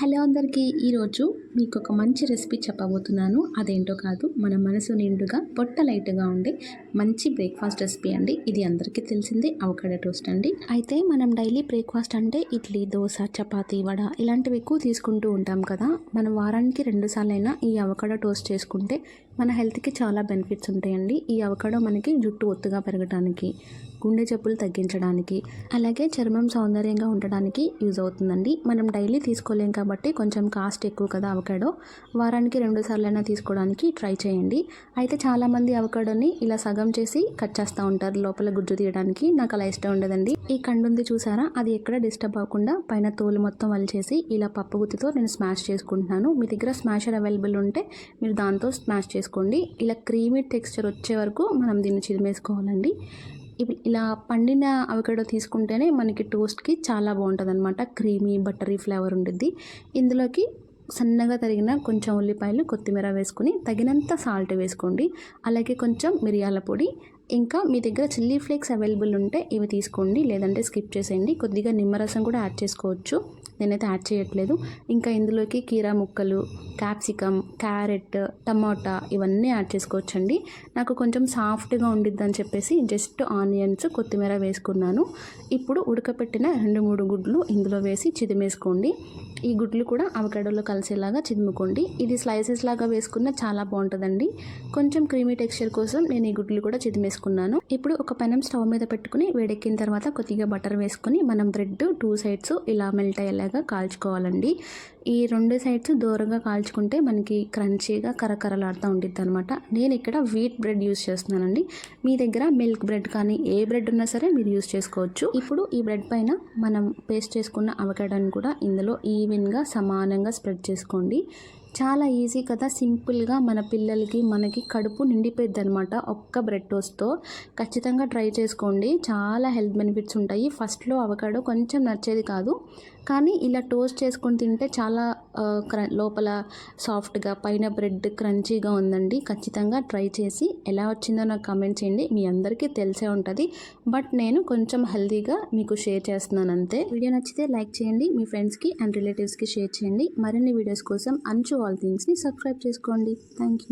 Hello అందరికీ ఈరోజు మీకు ఒక మంచి రెసిపీ చెప్పబోతున్నాను. అదేంటో కాదు మన మనసు నిండుగా పొట్ట లైట్గా ఉండే మంచి బ్రేక్ఫాస్ట్ రెసిపీ అండి. ఇది అందరికీ తెలిసిందే అవకాడ టోస్ట్ అండి. అయితే మనం డైలీ బ్రేక్ఫాస్ట్ అంటే ఇడ్లీ దోశ చపాతీ వడ ఇలాంటివి ఎక్కువ తీసుకుంటూ ఉంటాం కదా. మనం వారానికి రెండు సార్లైనా ఈ అవకాడ టోస్ట్ చేసుకుంటే మన హెల్త్కి చాలా బెనిఫిట్స్ ఉంటాయండి. ఈ అవకాడో మనకి జుట్టు ఒత్తుగా పెరగడానికి గుండె జబ్బులు తగ్గించడానికి అలాగే చర్మం సౌందర్యంగా ఉండడానికి యూజ్ అవుతుందండి. మనం డైలీ తీసుకోలేం కాబట్టి కొంచెం కాస్ట్ ఎక్కువ కదా అవకాడో వారానికి రెండు సార్లైనా తీసుకోవడానికి ట్రై చేయండి. అయితే చాలామంది అవకాడోని ఇలా సగం చేసి కట్ చేస్తూ ఉంటారు. లోపల గుజ్జు తీయడానికి నాకు అలా ఇష్టం ఉండదండి. ఈ కండుంది చూసారా? అది ఎక్కడ డిస్టర్బ్ అవ్వకుండా పైన తోలు మొత్తం వలిచేసి ఇలా పప్పు గుత్తితో నేను స్మాష్ చేసుకుంటున్నాను. మీ దగ్గర స్మాషర్ అవైలబుల్ ఉంటే మీరు దాంతో స్మాష్ చేసుకోండి ఇలా క్రీమీ టెక్స్చర్ వచ్చే వరకు మనం దీన్ని చిరిమేసుకోవాలండి ఇవి ఇలా పండిన అవకాడో తీసుకుంటేనే మనకి టోస్ట్కి చాలా బాగుంటుంది అనమాట క్రీమీ బటరీ ఫ్లేవర్ ఉండిద్ది. ఇందులోకి సన్నగా తరిగిన కొంచెం ఉల్లిపాయలు కొత్తిమీర వేసుకుని తగినంత సాల్ట్ వేసుకోండి. అలాగే కొంచెం మిరియాల పొడి ఇంకా మీ దగ్గర చిల్లీ ఫ్లేక్స్ అవైలబుల్ ఉంటే ఇవి తీసుకోండి లేదంటే స్కిప్ చేసేయండి. కొద్దిగా నిమ్మరసం కూడా యాడ్ చేసుకోవచ్చు. నేనైతే యాడ్ చేయట్లేదు. ఇంకా ఇందులోకి కీరా ముక్కలు క్యాప్సికమ్ క్యారెట్ టమాటా ఇవన్నీ యాడ్ చేసుకోవచ్చండి. నాకు కొంచెం సాఫ్ట్గా ఉండిద్ది అని చెప్పేసి జస్ట్ ఆనియన్స్ కొత్తిమీర వేసుకున్నాను. ఇప్పుడు ఉడకపెట్టిన రెండు మూడు గుడ్లు ఇందులో వేసి చిదిమేసుకోండి. ఈ గుడ్లు కూడా అవకాడోలో కలిసేలాగా చిదుముకోండి. ఇది స్లైసెస్ లాగా వేసుకున్న చాలా బాగుంటుందండి. కొంచెం క్రీమీ టెక్స్చర్ కోసం నేను ఈ గుడ్లు కూడా చిదిమేసుకున్నాను ఇప్పుడు ఒక పెనం స్టవ్ మీద పెట్టుకుని వేడెక్కిన తర్వాత కొద్దిగా బటర్ వేసుకుని మనం బ్రెడ్ టూ సైడ్స్ ఇలా మెల్ట్ అయ్యేలాగా కాల్చుకోవాలండి. ఈ రెండు సైడ్స్ దూరంగా కాల్చుకుంటే మనకి క్రంచీగా కరకరలాడుతూ ఉంటుంది అనమాట నేను ఇక్కడ వీట్ బ్రెడ్ యూస్ చేస్తున్నానండి. మీ దగ్గర మిల్క్ బ్రెడ్ కానీ ఏ బ్రెడ్ ఉన్నా సరే మీరు యూస్ చేసుకోవచ్చు. ఇప్పుడు ఈ బ్రెడ్ పైన మనం పేస్ట్ చేసుకున్న అవకాడాన్ని కూడా ఇందులో ఈవెన్గా సమానంగా స్ప్రెడ్ చేసుకోండి. చాలా ఈజీ కదా. సింపుల్గా మన పిల్లలకి మనకి కడుపు నిండిపోయింది అనమాట ఒక్క బ్రెడ్ టోస్ట్తో. ఖచ్చితంగా ట్రై చేసుకోండి. చాలా హెల్త్ బెనిఫిట్స్ ఉంటాయి. ఫస్ట్లో అవకాడో కొంచెం నచ్చేది కాదు. కానీ ఇలా టోస్ట్ చేసుకొని తింటే చాలా లోపల సాఫ్ట్గా పైన బ్రెడ్ క్రంచీగా ఉందండి. ఖచ్చితంగా ట్రై చేసి ఎలా వచ్చిందో నాకు కమెంట్ చేయండి. మీ అందరికీ తెలిసే ఉంటుంది. బట్ నేను కొంచెం హెల్తీగా మీకు షేర్ చేస్తున్నాను అంతే. వీడియో నచ్చితే లైక్ చేయండి. మీ ఫ్రెండ్స్కి అండ్ రిలేటివ్స్కి షేర్ చేయండి. మరిన్ని వీడియోస్ కోసం అంచు ఆల్ థింగ్స్ని సబ్స్క్రైబ్ చేసుకోండి థ్యాంక్ యూ